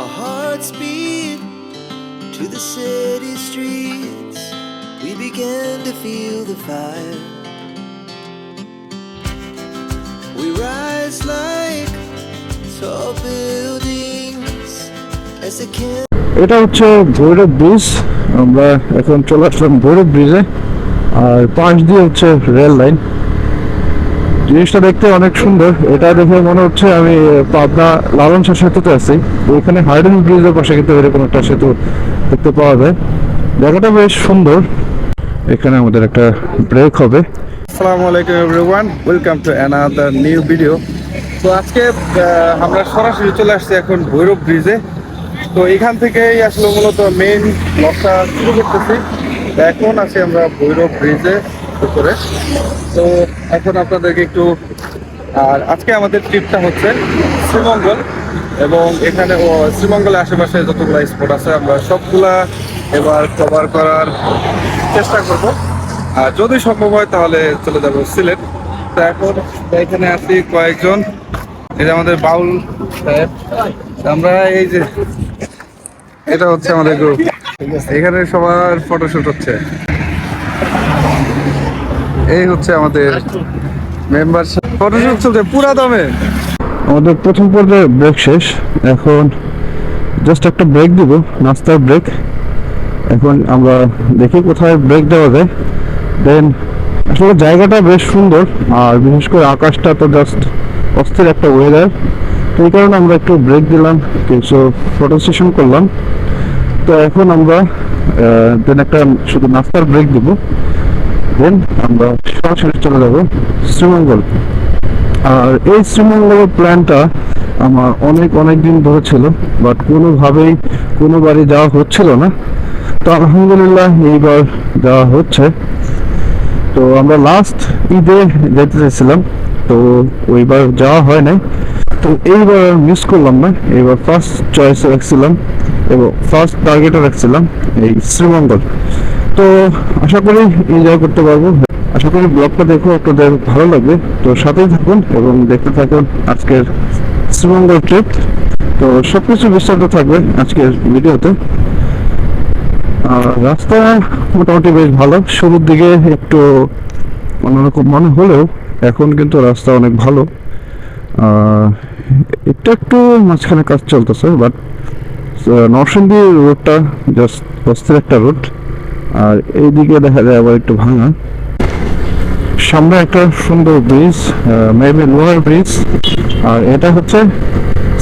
Our hearts beat to the city streets. We began to feel the fire. We rise like tall buildings as the can. এটা হচ্ছে Bhairab bridge আমরা এখন চলে আসলাম ভৈরব ব্রিজে আর পাশ দিয়ে হচ্ছে রেল লাইন জিনিসটা দেখতে অনেক সুন্দর। এটা দেখে মনে হচ্ছে আমি পাবনা লালন শাহ সেতুতে আছি। এখানে হার্ডেন ব্রিজের পাশে কিন্তু এরকম একটা সেতু দেখতে পাওয়া যায়। জায়গাটা বেশ সুন্দর। এখানে আমাদের একটা ব্রেক হবে। আলাইকুম ওয়েলকাম টু নিউ ভিডিও তো আজকে আমরা সরাসরি চলে আসছি এখন ভৈরব ব্রিজে। তো এখান থেকেই আসলে মূলত এখন আছি আমরা ভৈরব ব্রিজে। উপরে তো এখন আপনাদেরকে একটু, আর আজকে আমাদের ট্রিপটা হচ্ছে শ্রীমঙ্গল এবং এখানে শ্রীমঙ্গলের আশেপাশে যতগুলো স্পট আছে, আমরা সবগুলা এবার কভার করার চেষ্টা করব। আর যদি সম্ভব হয় তাহলে চলে যাব সিলেট। তো এখন এখানে আছি কয়েকজন। যে আমাদের বাউল সাহেব। আমরা এই যে, এটা হচ্ছে আমাদের গ্রুপ এখানে সবার ফটোশুট হচ্ছে। এই হচ্ছে আমাদের মেম্বার ফটোশুট চলছে পুরা দমে। আমাদের প্রথম পর্যায়ে ব্রেক শেষ। এখন জাস্ট একটা ব্রেক দিব নাস্তার ব্রেক এখন আমরা দেখি কোথায় ব্রেক দেওয়া যায়। দেন আসলে জায়গাটা বেশ সুন্দর, আর বিশেষ করে আকাশটা তো জাস্ট অস্থির একটা ওয়েদার তো এই কারণে আমরা একটু ব্রেক দিলাম, কিছু ফটো সেশন করলাম। তো এখন আমরা দেন একটা শুধু নাস্তার ব্রেক দিব। দেন আমরা সরাসরি চলে যাব শ্রীমঙ্গল। আর এই শ্রীমঙ্গলের প্ল্যানটা আমার অনেক অনেক দিন ধরে ছিল, বাট কোনোভাবেই কোনোবারই যাওয়া হচ্ছিল না। তো আলহামদুলিল্লাহ এইবার যাওয়া হচ্ছে। তো আমরা লাস্ট ঈদে যেতে চাইছিলাম, তো ওইবার যাওয়া হয় নাই। তো এইবার মিস করলাম না, এইবার ফার্স্ট চয়েসে রাখছিলাম এবং ফার্স্ট টার্গেটে রাখছিলাম এই শ্রীমঙ্গল। তো আশা করি এনজয় করতে পারব। আশা করি ব্লগটা দেখো আপনাদের ভালো লাগবে। তো সাথেই থাকুন এবং দেখতে থাকুন আজকের শ্রীমঙ্গল ট্রিপ তো সবকিছু বিস্তারিত থাকবে আজকের ভিডিওতে। আর রাস্তা মোটামুটি বেশ ভালো। শুরুর দিকে একটু অন্যরকম মনে হলেও এখন কিন্তু রাস্তা অনেক ভালো। একটু একটু মাঝখানে কাজ চলতেছে বাট নরসিংদী রোডটা জাস্ট অস্থির একটা রোড আর এইদিকে দেখা যায় আবার একটু ভাঙা। সামনে একটা সুন্দর ব্রিজ মেবি লোয়ার ব্রিজ আর এটা হচ্ছে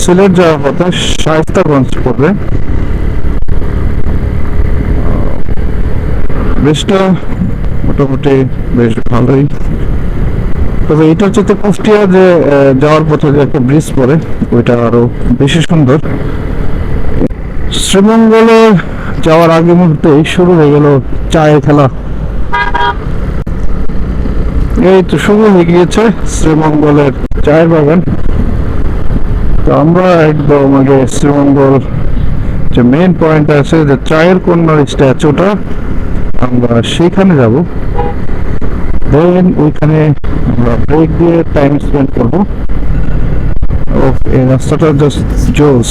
সিলেট যাওয়ার পথে শায়স্তাগঞ্জ পড়বে ব্রিজটা মোটামুটি বেশ ভালোই। তবে এটা হচ্ছে কুষ্টিয়া যে যাওয়ার পথে যে একটা ব্রিজ পড়ে, ওইটা আরও বেশি সুন্দর। শ্রীমঙ্গলে যাওয়ার আগে মুহূর্তেই শুরু হয়ে গেল চায়ের খেলা। এই তো শুরু হয়ে গিয়েছে শ্রীমঙ্গলের চায়ের বাগান। তো আমরা একদম আগে শ্রীমঙ্গল যে মেইন পয়েন্ট আছে, যে চায়ের কন্যার স্ট্যাচুটা, আমরা সেখানে যাব। দেন ওইখানে আমরা ব্রেক দিয়ে টাইম স্পেন্ড করব। এই রাস্তাটা জাস্ট জোস।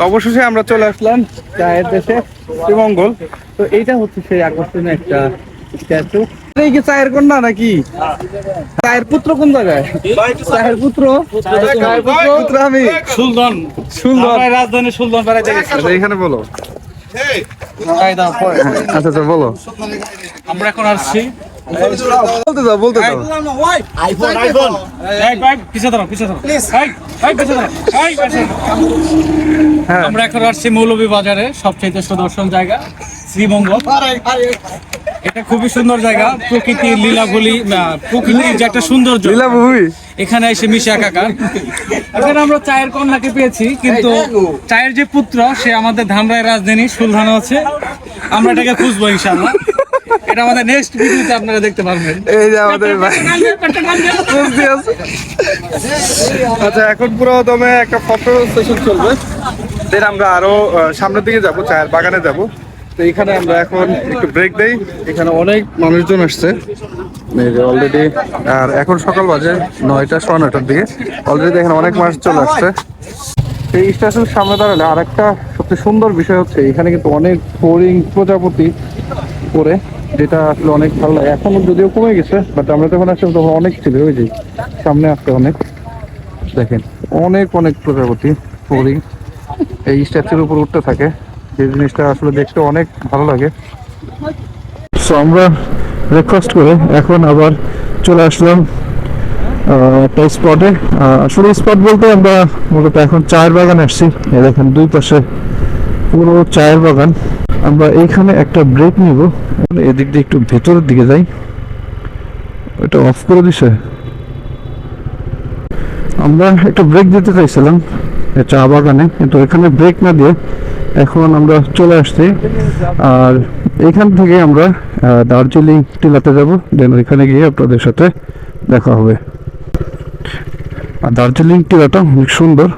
তো অবশেষে আমরা চলে আসলাম চায়ের দেশে শ্রীমঙ্গল। তো এইটা হচ্ছে সেই আকর্ষণীয় একটা স্ট্যাচু। এই কি চায়ের কন্যা নাকি? চায়ের পুত্র কোন জায়গায়? চায়ের পুত্র? চায়ের পুত্র আমি। সুলতান। সুন্দর রাজধানী আচ্ছা এখানে বলো। আচ্ছা আচ্ছা বলো। আমরা এখন আসছি বলতে দাও বলতে দাও। আইফোন আইফোন এই ভাই পিছে ধরো পিছে ধরো প্লিজ। এই এই পিছে ধরো এই পিছে হ্যাঁ। আমরা এখন আসছি মৌলভী বাজারে সবচেয়ে সুদর্শন জায়গা শ্রীমঙ্গল। এটা খুবই সুন্দর জায়গা প্রকৃতির লীলাভলি আহ, প্রকৃতির যে একটা সৌন্দর্য। লীলাভূমি? এখানে এসে মিশে একাকার এখানে আমরা চায়ের কন্যাকে পেয়েছি কিন্তু চায়ের যে পুত্র সে আমাদের ধামরাই রাজধানী সুলধানা আছে। আমরা এটাকে খুঁজবো ইনশাআল্লাহ। এটা আমাদের নেক্সট ভিডিওতে আপনারা দেখতে পারবেন। এই যে আমাদের ভাই। আচ্ছা এখন পুরো দমে একটা ফটো সেশন চলবে। দেন আমরা আরও সামনের দিকে যাব, চায়ের বাগানে যাব। তো এখানে আমরা এখন একটু ব্রেক দেই। এখানে অনেক মানুষজন আসছে। অলরেডি আর এখন সকাল বাজে নয়টা, সোয়া নয়টার দিকে। অলরেডি এখানে অনেক মানুষ চলে আসছে। এই স্টেশন সামনে দাঁড়ালে আর একটা সবচেয়ে সুন্দর বিষয় হচ্ছে, এখানে কিন্তু অনেক ফোরিং প্রজাপতি করে যেটা আসলে অনেক ভালো লাগে। এখন যদিও কমে গেছে বাট আমরা যখন আসলাম তখন অনেক ছিল, ওই যে সামনে আসতে অনেক। দেখেন, অনেক অনেক প্রজাপতি ফোরিং এই স্ট্যাচুর উপর উঠতে থাকে, যে জিনিসটা আসলে দেখতে অনেক ভালো লাগে। সো আমরা ব্রেকফাস্ট করে এখন আবার চলে আসলাম একটা স্পটে আসলে স্পট বলতে আমরা মূলত এখন চায়ের বাগান আসছি। দেখেন, দুই পাশে পুরো চায়ের বাগান। আমরা এইখানে একটা ব্রেক নিব। এদিক দিয়ে একটু ভেতরের দিকে যাই। এটা অফ করে দিছে। আমরা একটা ব্রেক দিতে চাইছিলাম চা বাগানে, কিন্তু এখানে ব্রেক না দিয়ে এখন আমরা চলে আসছি। আর এখান থেকে আমরা দার্জিলিং টিলাতে যাব। দেন ওইখানে গিয়ে আপনাদের সাথে দেখা হবে। আর দার্জিলিং টিলাটা অনেক সুন্দর।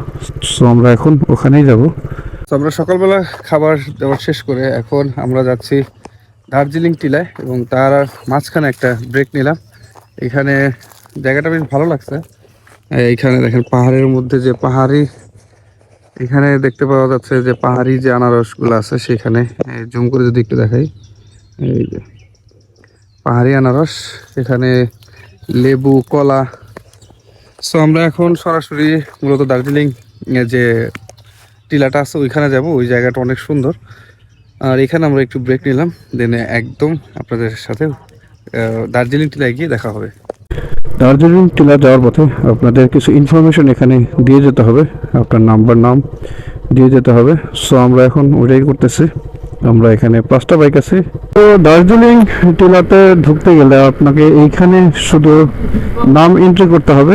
সো আমরা এখন ওখানেই যাব। তো আমরা সকালবেলা খাবার দাবার শেষ করে এখন আমরা যাচ্ছি দার্জিলিং টিলায় এবং তার মাঝখানে একটা ব্রেক নিলাম। এখানে জায়গাটা বেশ ভালো লাগছে। এইখানে দেখেন পাহাড়ের মধ্যে যে পাহাড়ি, এখানে দেখতে পাওয়া যাচ্ছে যে পাহাড়ি যে আনারসগুলো আছে সেখানে জুম করে যদি একটু দেখাই, এই যে পাহাড়ি আনারস, এখানে লেবু, কলা। সো আমরা এখন সরাসরি মূলত দার্জিলিং যে টিলাটা আছে, ওইখানে যাব, ওই জায়গাটা অনেক সুন্দর। আর এখানে আমরা একটু ব্রেক নিলাম দেন একদম আপনাদের সাথে দার্জিলিং টিলায় গিয়ে দেখা হবে। দার্জিলিং টিলা যাওয়ার পথে আপনাদের কিছু ইনফরমেশন এখানে দিয়ে যেতে হবে, আপনার নাম্বার নাম দিয়ে যেতে হবে। সো আমরা এখন ওটাই করতেছি, আমরা এখানে পাঁচটা বাইক আছে। তো দার্জিলিং টিলাতে ঢুকতে গেলে আপনাকে এইখানে শুধু নাম এন্ট্রি করতে হবে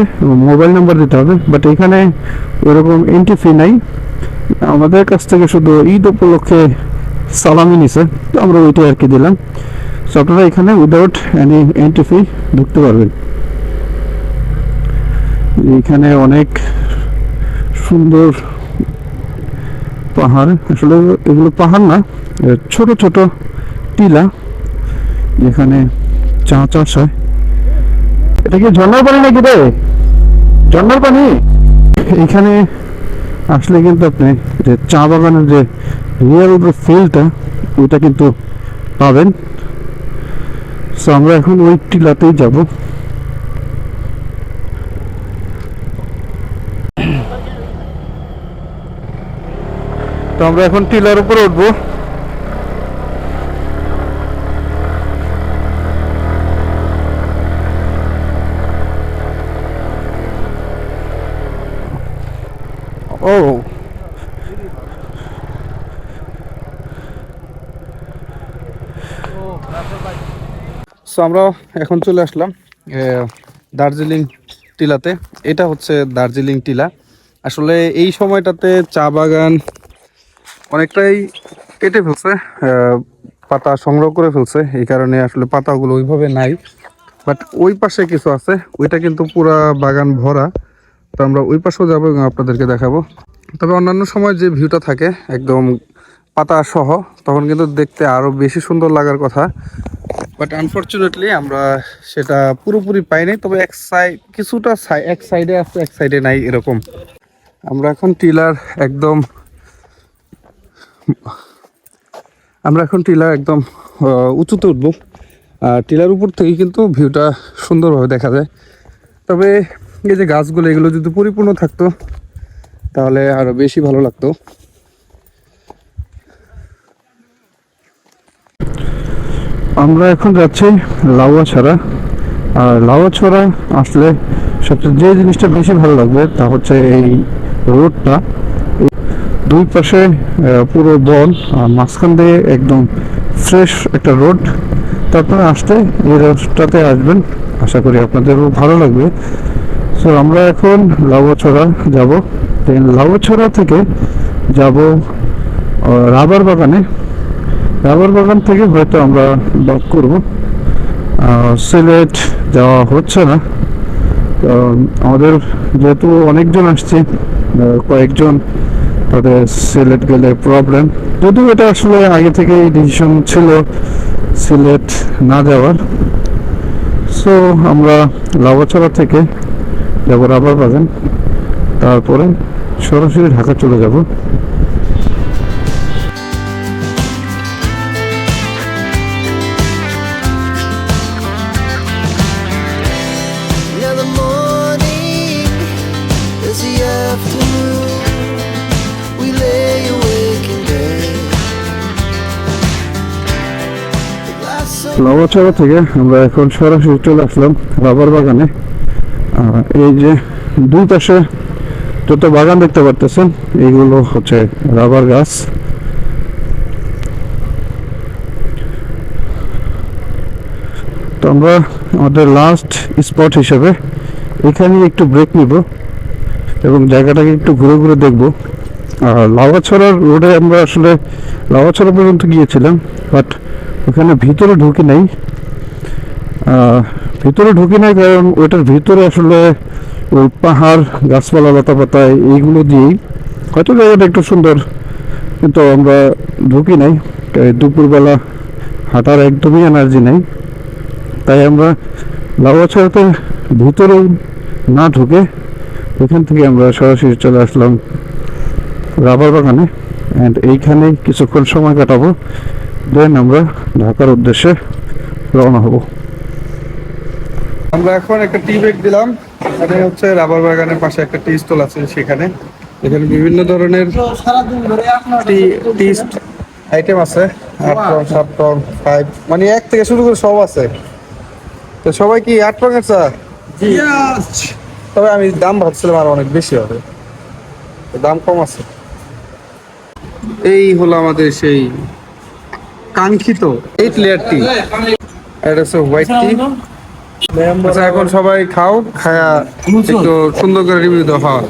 মোবাইল নাম্বার দিতে হবে বাট এখানে ওরকম এন্ট্রি ফি নাই। আমাদের কাছ থেকে শুধু ঈদ উপলক্ষে সালামি নিছে, তো আমরা ওইটাই আর কি দিলাম। সো আপনারা এখানে উইদাউট এনি এন্ট্রি ফি ঢুকতে পারবেন। এখানে অনেক সুন্দর পাহাড়। আসলে এগুলো পাহাড় না ছোট ছোট টিলা। যেখানে চা চাষ হয়। এটা কি ঝর্ণার পানি নাকি রে? ঝর্ণার পানি? এখানে আসলে কিন্তু আপনি যে চা বাগানের যে রিয়েল ফিলটা ওইটা কিন্তু পাবেন। সো আমরা এখন ওই টিলাতেই যাব। তো আমরা এখন টিলার উপরে উঠবো ও সো আমরা এখন চলে আসলাম দার্জিলিং টিলাতে। এটা হচ্ছে দার্জিলিং টিলা। আসলে এই সময়টাতে চা বাগান অনেকটাই কেটে ফেলছে পাতা সংগ্রহ করে ফেলছে। এই কারণে আসলে পাতাগুলো ওইভাবে নাই। বাট ওই পাশে কিছু আছে, ওইটা কিন্তু পুরা বাগান ভরা। তো আমরা ওই পাশেও যাব এবং আপনাদেরকে দেখাবো। তবে অন্যান্য সময় যে ভিউটা থাকে, একদম পাতা সহ, তখন কিন্তু দেখতে আরও বেশি সুন্দর লাগার কথা। বাট আনফর্চুনেটলি আমরা সেটা পুরোপুরি পাইনি তবে এক সাইড কিছুটা এক সাইডে আছে, এক সাইডে নাই এরকম। আমরা এখন টিলার একদম, আমরা এখন টিলার একদম উঁচুতে উঠবো। টিলার উপর থেকে কিন্তু ভিউটা সুন্দরভাবে দেখা যায়। তবে এই যে গাছগুলো, এগুলো যদি পরিপূর্ণ থাকতো, তাহলে আরও বেশি ভালো লাগতো। আমরা এখন যাচ্ছি লাউয়া ছাড়া আর লাউয়া ছড়া আসলে সবচেয়ে যে জিনিসটা বেশি ভালো লাগবে তা হচ্ছে এই রোডটা। দুই পাশে পুরো বন, আর মাঝখান দিয়ে একদম ফ্রেশ একটা রোড। তারপরে আসতে এই রোডটাতে আসবেন, আশা করি আপনাদেরও ভালো লাগবে। সো আমরা এখন লাউছড়া যাব। দেন লাউছড়া থেকে যাব রাবার বাগানে। রাবার বাগান থেকে হয়তো আমরা ব্লক করব। সিলেট যাওয়া হচ্ছে না। কারণ আমাদের যেহেতু অনেকজন আসছে কয়েকজন তাদের সিলেট গেলে প্রবলেম যদিও এটা আসলে আগে থেকেই ডিসিশন ছিল সিলেট না যাওয়ার। সো আমরা লাভাছড়া থেকে যাব রাবার বাগান তারপরে সরাসরি ঢাকা চলে যাব। Glass থেকে আমরা এখন সরাসরি চলে আসলাম রাবার বাগানে। এই যে দুই পাশে যত বাগান দেখতে পারতেছেন, এইগুলো হচ্ছে রাবার গাছ। তো আমরা আমাদের লাস্ট স্পট হিসেবে এখানে একটু ব্রেক নিব এবং জায়গাটাকে একটু ঘুরে ঘুরে দেখব। আর লাভাছড়ার রোডে আমরা আসলে লাভাছড়া পর্যন্ত গিয়েছিলাম বাট ওখানে ভিতরে ঢুকি নাই। ভিতরে ঢুকি নাই কারণ ওইটার ভিতরে আসলে ওই পাহাড়, গাছপালা লতা পাতা এইগুলো দিয়েই। হয়তো জায়গাটা একটু সুন্দর, কিন্তু আমরা ঢুকি নাই। দুপুরবেলা হাঁটার একদমই এনার্জি নেই। তাই আমরা লাউয়াছড়াতে ভিতরে না ঢুকে ওখান থেকে আমরা সরাসরি চলে আসলাম রাবার বাগানে। অ্যান্ড এইখানে কিছুক্ষণ সময় কাটাবো। দেন আমরা ঢাকার উদ্দেশ্যে রওনা হব। আমরা এখন একটা টি ব্রেক দিলাম। এখানে হচ্ছে রাবার বাগানের পাশে একটা টি স্টল আছে সেখানে। এখানে বিভিন্ন ধরনের টি টি আইটেম আছে। আট টন সাত টন ফাইভ মানে এক থেকে শুরু করে সব আছে। তো সবাই কি আট টনের চা? তবে আমি দাম ভাবছিলাম আরও অনেক বেশি হবে। তো দাম কম আছে। এই হলো আমাদের সেই কাঙ্ক্ষিত এইট লেয়ার টি এটা হোয়াইট টি আচ্ছা এখন সবাই খাও, খায়া একটু সুন্দর করে রিভিউ দাও হ্যাঁ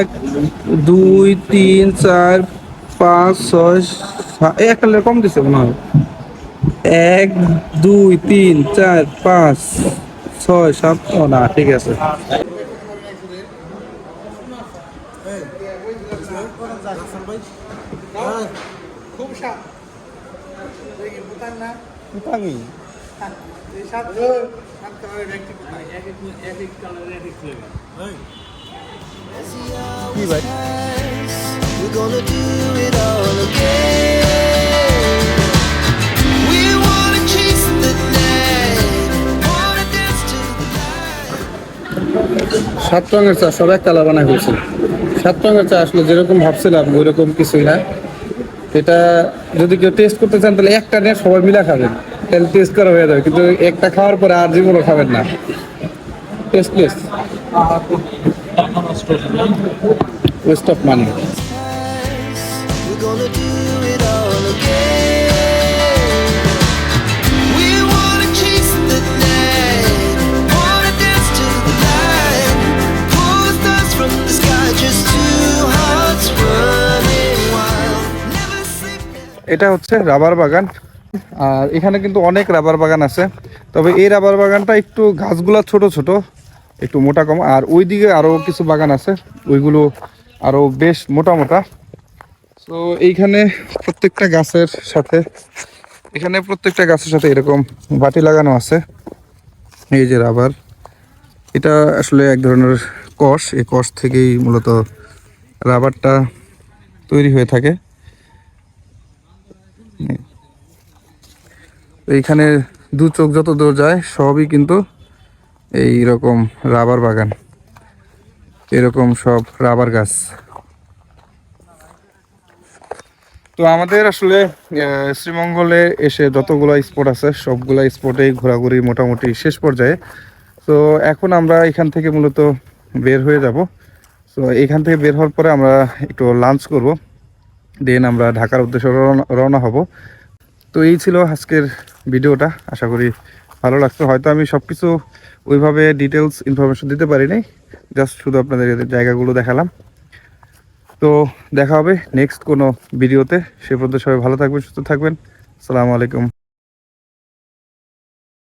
এক, দুই, তিন, চার, পাঁচ, ছয় এই একটা লেয়ার কম দিছে মনে হয়। এক, দুই, তিন, চার, পাঁচ, ছয়, সাত ও না, ঠিক আছে। We're gonna do it all again. We wanna chase the night, wanna dance to the. সাত রঙের চা সব এক কালার হয়েছে সাত রঙের চা আসলে যেরকম ভাবছিলাম, ওইরকম কিছুই না। এটা যদি কেউ টেস্ট করতে চান, তাহলে একটা নিয়ে সবাই মিলে খাবেন। তাহলে টেস্ট করা হয়ে যাবে, কিন্তু একটা খাওয়ার পরে আর জীবনও খাবেন না। টেস্টলেস ওয়েস্ট অফ মানি এটা হচ্ছে রাবার বাগান। আর এখানে কিন্তু অনেক রাবার বাগান আছে। তবে এই রাবার বাগানটা একটু গাছগুলা ছোট ছোট, একটু মোটা কম। আর ওইদিকে আরও কিছু বাগান আছে, ওইগুলো আরও বেশ মোটা মোটা। তো এইখানে প্রত্যেকটা গাছের সাথে, এখানে প্রত্যেকটা গাছের সাথে এরকম বাটি লাগানো আছে। এই যে রাবার, এটা আসলে এক ধরনের কষ। এই কষ থেকেই মূলত রাবারটা তৈরি হয়ে থাকে। এইখানে দু চোখ যত দূর যায়, সবই কিন্তু এই রকম রাবার বাগান। এরকম সব রাবার গাছ। তো আমাদের আসলে শ্রীমঙ্গলে এসে যতগুলো স্পট আছে, সবগুলা স্পটেই ঘোরাঘুরি মোটামুটি শেষ পর্যায়ে। তো এখন আমরা এখান থেকে মূলত বের হয়ে যাব। তো এখান থেকে বের হওয়ার পরে আমরা একটু লাঞ্চ করব। দেন আমরা ঢাকার উদ্দেশ্যে রওনা- হব। তো এই ছিল আজকের ভিডিওটা। আশা করি ভালো লাগছে। হয়তো আমি সব কিছু ওইভাবে ডিটেলস ইনফরমেশন দিতে পারি নাই। জাস্ট শুধু আপনাদের জায়গাগুলো দেখালাম। তো দেখা হবে নেক্সট কোনো ভিডিওতে। সে পর্যন্ত সবাই ভালো থাকবেন, সুস্থ থাকবেন। আসসালামু আলাইকুম।